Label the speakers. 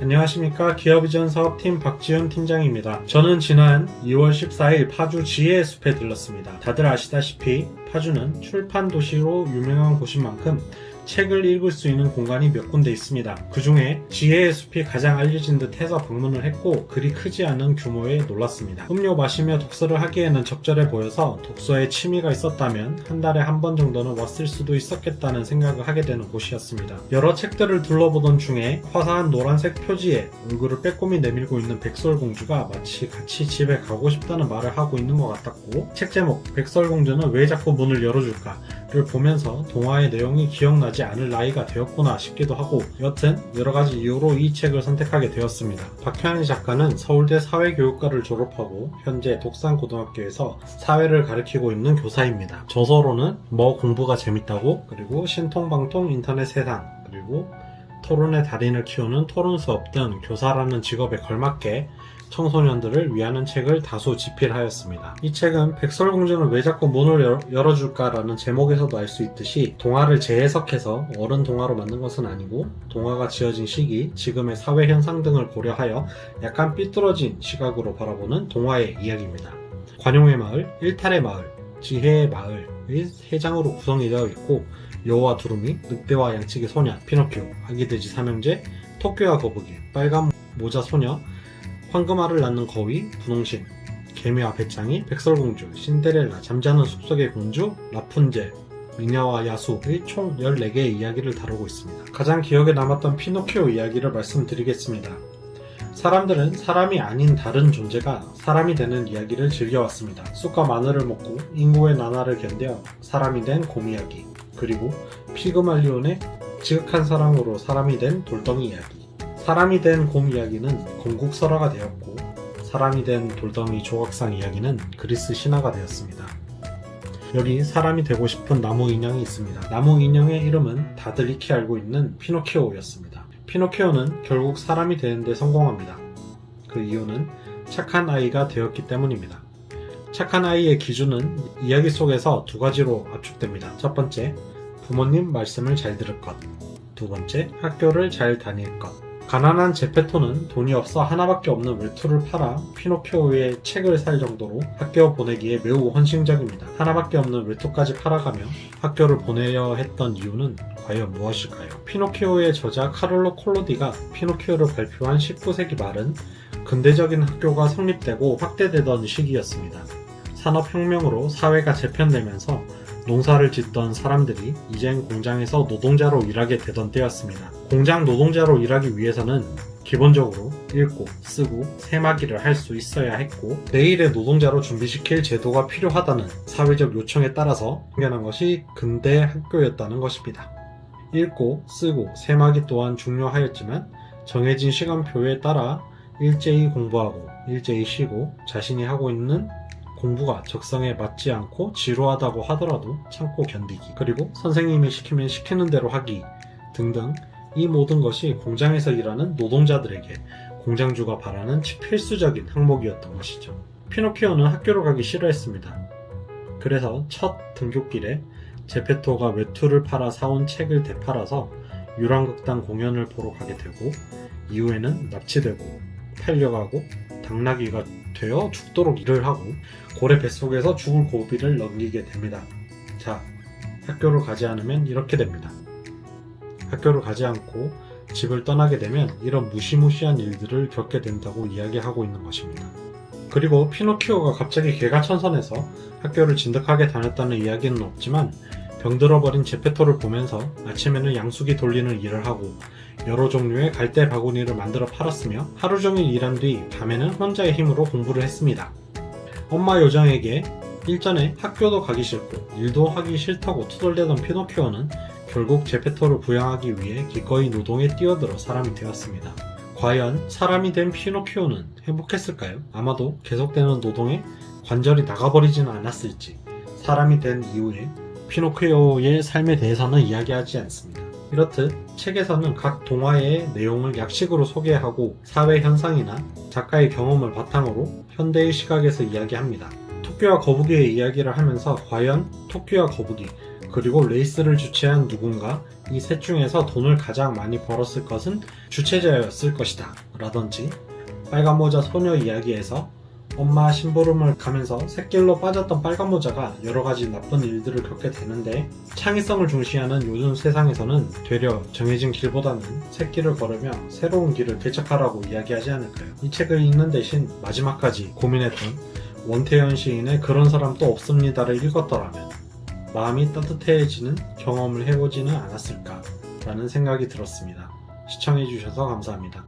Speaker 1: 안녕하십니까 기업이전 사업팀 박지훈 팀장입니다. 저는 지난 2월 14일 파주 지혜의 숲에 들렀습니다. 다들 아시다시피 파주는 출판 도시로 유명한 곳인 만큼 책을 읽을 수 있는 공간이 몇 군데 있습니다. 그 중에 지혜의 숲이 가장 알려진 듯 해서 방문을 했고 그리 크지 않은 규모에 놀랐습니다. 음료 마시며 독서를 하기에는 적절해 보여서 독서에 취미가 있었다면 한 달에 한 번 정도는 왔을 수도 있었겠다는 생각을 하게 되는 곳이었습니다. 여러 책들을 둘러보던 중에 화사한 노란색 표지에 얼굴을 빼꼼히 내밀고 있는 백설공주가 마치 같이 집에 가고 싶다는 말을 하고 있는 것 같았고 책 제목 백설공주는 왜 자꾸 문을 열어줄까 를 보면서 동화의 내용이 기억나지 않을 나이가 되었구나 싶기도 하고 여튼 여러가지 이유로 이 책을 선택하게 되었습니다. 박현희 작가는 서울대 사회교육과를 졸업하고 현재 독산고등학교에서 사회를 가르치고 있는 교사입니다. 저서로는 뭐 공부가 재밌다고 그리고 신통방통 인터넷 세상 그리고 토론의 달인을 키우는 토론 수업 등 교사라는 직업에 걸맞게 청소년들을 위하는 책을 다수 집필하였습니다. 이 책은 백설공주는 왜 자꾸 문을 열- 열어줄까라는 제목에서도 알 수 있듯이 동화를 재해석해서 어른 동화로 만든 것은 아니고 동화가 지어진 시기, 지금의 사회 현상 등을 고려하여 약간 삐뚤어진 시각으로 바라보는 동화의 이야기입니다. 관용의 마을, 일탈의 마을, 지혜의 마을의 세 장으로 구성이 되어 있고 여우와 두루미, 늑대와 양치기 소녀, 피노키오, 아기돼지 삼형제, 토끼와 거북이, 빨간 모자 소녀, 황금알을 낳는 거위, 분홍신, 개미와 배짱이, 백설공주, 신데렐라, 잠자는 숲속의 공주, 라푼젤, 미녀와 야수의 총 14개의 이야기를 다루고 있습니다. 가장 기억에 남았던 피노키오 이야기를 말씀드리겠습니다. 사람들은 사람이 아닌 다른 존재가 사람이 되는 이야기를 즐겨왔습니다. 쑥과 마늘을 먹고 인구의 나날을 견뎌 사람이 된 곰 이야기, 그리고 피그말리온의 지극한 사랑으로 사람이 된 돌덩이 이야기. 사람이 된 곰 이야기는 건국 설화가 되었고 사람이 된 돌덩이 조각상 이야기는 그리스 신화가 되었습니다. 여기 사람이 되고 싶은 나무 인형이 있습니다. 나무 인형의 이름은 다들 익히 알고 있는 피노키오였습니다. 피노키오는 결국 사람이 되는데 성공합니다. 그 이유는 착한 아이가 되었기 때문입니다. 착한 아이의 기준은 이야기 속에서 두 가지로 압축됩니다. 첫 번째, 부모님 말씀을 잘 들을 것. 두 번째, 학교를 잘 다닐 것. 가난한 제페토는 돈이 없어 하나밖에 없는 외투를 팔아 피노키오의 책을 살 정도로 학교 보내기에 매우 헌신적입니다. 하나밖에 없는 외투까지 팔아가며 학교를 보내려 했던 이유는 과연 무엇일까요? 피노키오의 저자 카를로 콜로디가 피노키오를 발표한 19세기 말은 근대적인 학교가 성립되고 확대되던 시기였습니다. 산업혁명으로 사회가 재편되면서 농사를 짓던 사람들이 이젠 공장에서 노동자로 일하게 되던 때였습니다. 공장 노동자로 일하기 위해서는 기본적으로 읽고 쓰고 세마기를 할 수 있어야 했고 내일의 노동자로 준비시킬 제도가 필요하다는 사회적 요청에 따라서 생겨난 것이 근대 학교였다는 것입니다. 읽고 쓰고 세마기 또한 중요하였지만 정해진 시간표에 따라 일제히 공부하고 일제히 쉬고 자신이 하고 있는 공부가 적성에 맞지 않고 지루하다고 하더라도 참고 견디기 그리고 선생님이 시키면 시키는 대로 하기 등등 이 모든 것이 공장에서 일하는 노동자들에게 공장주가 바라는 필수적인 항목이었던 것이죠. 피노키오는 학교를 가기 싫어했습니다. 그래서 첫 등교길에 제페토가 외투를 팔아 사온 책을 되팔아서 유랑극단 공연을 보러 가게 되고 이후에는 납치되고 팔려가고 당나귀가 되어 죽도록 일을 하고 고래 뱃속에서 죽을 고비를 넘기게 됩니다. 자, 학교를 가지 않으면 이렇게 됩니다. 학교를 가지 않고 집을 떠나게 되면 이런 무시무시한 일들을 겪게 된다고 이야기하고 있는 것입니다. 그리고 피노키오가 갑자기 개가 천선해서 학교를 진득하게 다녔다는 이야기는 없지만 병들어버린 제페토를 보면서 아침에는 양수기 돌리는 일을 하고 여러 종류의 갈대 바구니를 만들어 팔았으며 하루 종일 일한 뒤 밤에는 혼자의 힘으로 공부를 했습니다. 엄마 요정에게 일전에 학교도 가기 싫고 일도 하기 싫다고 투덜대던 피노키오는 결국 제페토를 부양하기 위해 기꺼이 노동에 뛰어들어 사람이 되었습니다. 과연 사람이 된 피노키오는 행복했을까요? 아마도 계속되는 노동에 관절이 나가버리지는 않았을지 사람이 된 이후에 피노키오의 삶에 대해서는 이야기하지 않습니다. 이렇듯 책에서는 각 동화의 내용을 약식으로 소개하고 사회 현상이나 작가의 경험을 바탕으로 현대의 시각에서 이야기합니다. 토끼와 거북이의 이야기를 하면서 과연 토끼와 거북이 그리고 레이스를 주최한 누군가 이 셋 중에서 돈을 가장 많이 벌었을 것은 주최자였을 것이다 라든지 빨간 모자 소녀 이야기에서 엄마 심부름을 가면서 샛길로 빠졌던 빨간 모자가 여러 가지 나쁜 일들을 겪게 되는데 창의성을 중시하는 요즘 세상에서는 되려 정해진 길보다는 새 길을 걸으며 새로운 길을 개척하라고 이야기하지 않을까요? 이 책을 읽는 대신 마지막까지 고민했던 원태현 시인의 그런 사람 또 없습니다를 읽었더라면 마음이 따뜻해지는 경험을 해보지는 않았을까 라는 생각이 들었습니다. 시청해주셔서 감사합니다.